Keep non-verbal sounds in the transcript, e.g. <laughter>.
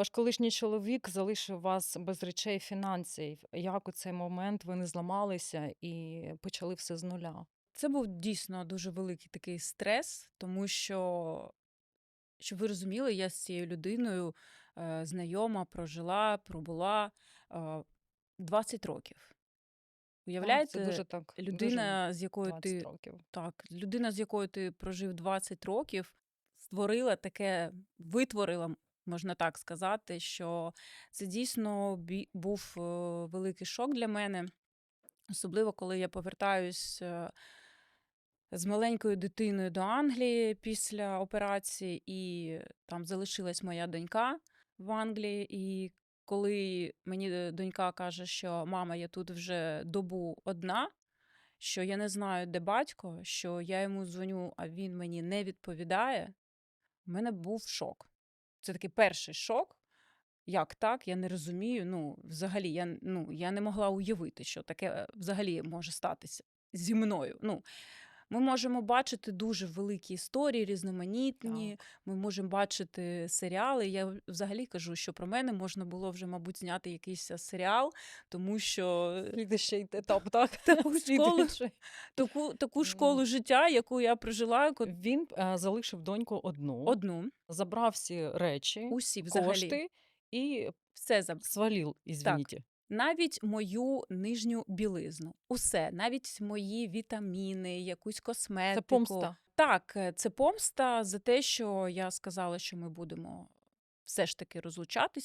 Ваш колишній чоловік залишив вас без речей фінансів. Як у цей момент ви не зламалися і почали все з нуля? Це був дійсно дуже великий такий стрес, тому що, щоб ви розуміли, я з цією людиною е, знайома, прожила, пробула е, 20 років. Так, це дуже так, дуже людина, з якою 20 ти років. так, людина, з якою ти прожив 20 років, створила таке, витворила, можна так сказати, що це дійсно був е, великий шок для мене. Особливо, коли я повертаюсь е, з маленькою дитиною до Англії після операції, і там залишилась моя донька в Англії. І коли мені е, донька каже, що мама, я тут вже добу одна, що я не знаю, де батько, що я йому дзвоню, а він мені не відповідає, у мене був шок. Це такий перший шок. Як так? Я не розумію. Ну, взагалі, я, ну, я не могла уявити, що таке е, взагалі може статися зі мною. Ну, ми можемо бачити дуже великі історії, різноманітні. Так. Ми можемо бачити серіали. Я взагалі кажу, що про мене можна було вже, мабуть, зняти якийсь серіал, тому що Слідуючий етап, так? <laughs> таку <laughs> школу, таку, таку школу життя, яку я прожила Він е, залишив доньку одну, одну, забрав всі речі, усі взагалі, кошти і все забрав. свалив, извините. Навіть мою нижню білизну, усе, навіть мої вітаміни, якусь Це косметику. помста. Так, е, це помста за те, що я сказала, що ми будемо все ж таки розлучатись.